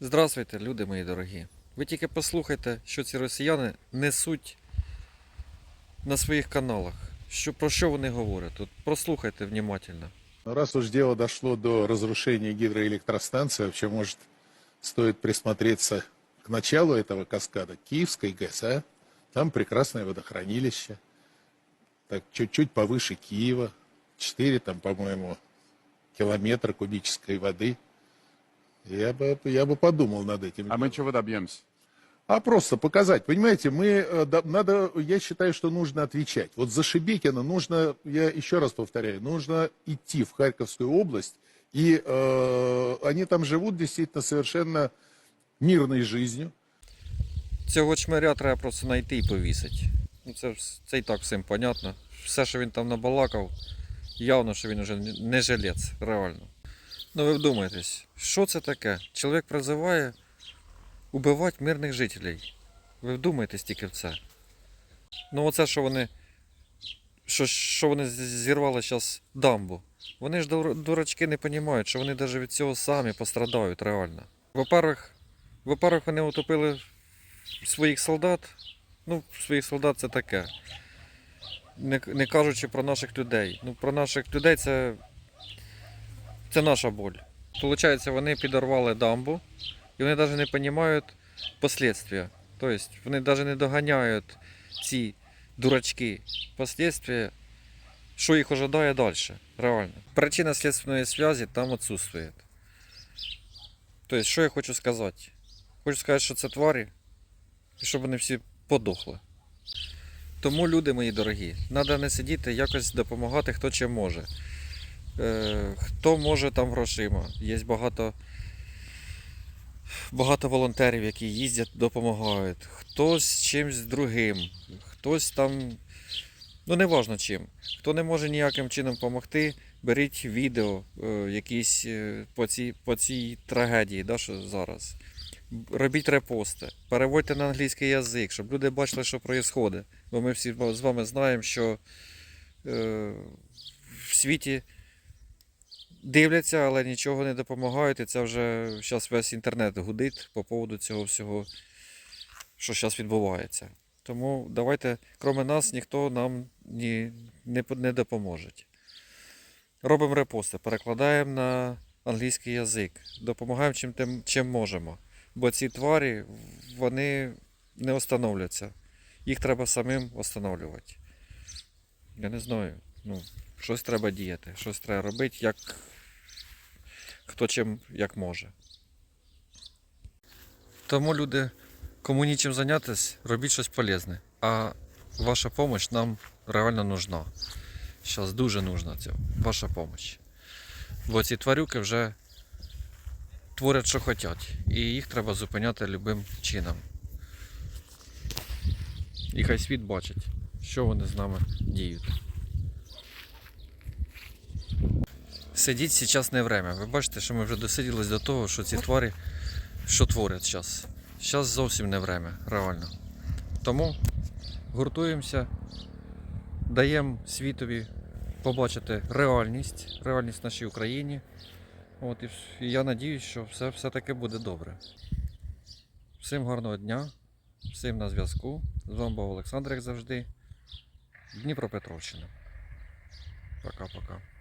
Здравствуйте, люди мої дорогі. Ви тільки послухайте, що ці росіяни несуть на своїх каналах. Що, про що вони говорять? От прослухайте внимательно. Но раз уж дело дошло до разрушения гидроэлектростанции, вообще, может, стоит присмотреться к началу этого каскада, Киевской ГЭС, а? Там прекрасное водохранилище, так чуть-чуть повыше Киева, 4 там, по-моему, километра кубической воды. Я бы, я бы подумал над этим. А мы чего добьемся? А просто показать. Понимаете, мы э, да- надо, я считаю, что нужно отвечать. Вот за Шебекина нужно, я еще раз повторяю, нужно идти в Харьковскую область, и э, они там живут действительно совершенно мирной жизнью. Цього чмиря треба просто знайти і повісити. Ну, це, вс- це і так всім понятно. Все, що він там набалакав, явно, що він вже не- не жилець, реально. Ну ви вдумайтесь, що це таке? Чоловік призиває убивати мирних жителів. Ви вдумайтесь тільки в це. Ну оце, що вони. Що, що вони зірвали зараз дамбу. Вони ж дурачки не розуміють, що вони навіть від цього самі пострадають реально. Во-первых, вони утопили своїх солдат. Ну, своїх солдат це таке. Не, не кажучи про наших людей. Ну, про наших людей це, це наша боль. Получається, вони підорвали дамбу, і вони навіть не розуміють последствия. Тобто вони навіть не доганяють ці дурачки последствия, що їх ожидає далі. Реально. Причина слідственної зв'язки там відсутствує. Тобто, що я хочу сказати? Хочу сказати, що це тварі, і щоб вони всі подохли. Тому, люди мої дорогі, треба не сидіти, якось допомагати, хто чим може. Е, хто може там грошима. Є багато, багато волонтерів, які їздять, допомагають. Хтось чимсь другим, хтось там, ну не важно чим. Хто не може ніяким чином допомогти, беріть відео е, якісь е, по цій, по цій трагедії, да, що зараз робіть репости, переводьте на англійський язик, щоб люди бачили, що відбувається. Бо ми всі з вами знаємо, що е, в світі дивляться, але нічого не допомагають. І це вже зараз весь інтернет гудить по поводу цього всього, що зараз відбувається. Тому давайте, крім нас, ніхто нам ні, не, не допоможе. Робимо репости, перекладаємо на англійський язик, допомагаємо чим, тим, чим можемо. Бо ці тварі, вони не остановляться. Їх треба самим встановлювати. Я не знаю. Ну, щось треба діяти, щось треба робити, як хто чим як може. Тому люди, кому нічим зайнятися, робіть щось полезне. А ваша допомога нам реально нужна. Зараз дуже нужна ця ваша допомога. Бо ці тварюки вже творять, що хочуть. І їх треба зупиняти любим чином. І хай світ бачить, що вони з нами діють. Сидіть зараз не время. Ви бачите, що ми вже досиділись до того, що ці тварі що творять зараз. Зараз зовсім не время, реально. Тому гуртуємося, даємо світові побачити реальність, реальність в нашій Україні. От, і я надіюсь, що все все-таки буде добре. Всім гарного дня, всім на зв'язку. З вами був Олександр, як завжди. Дніпропетровщина. Пока-пока.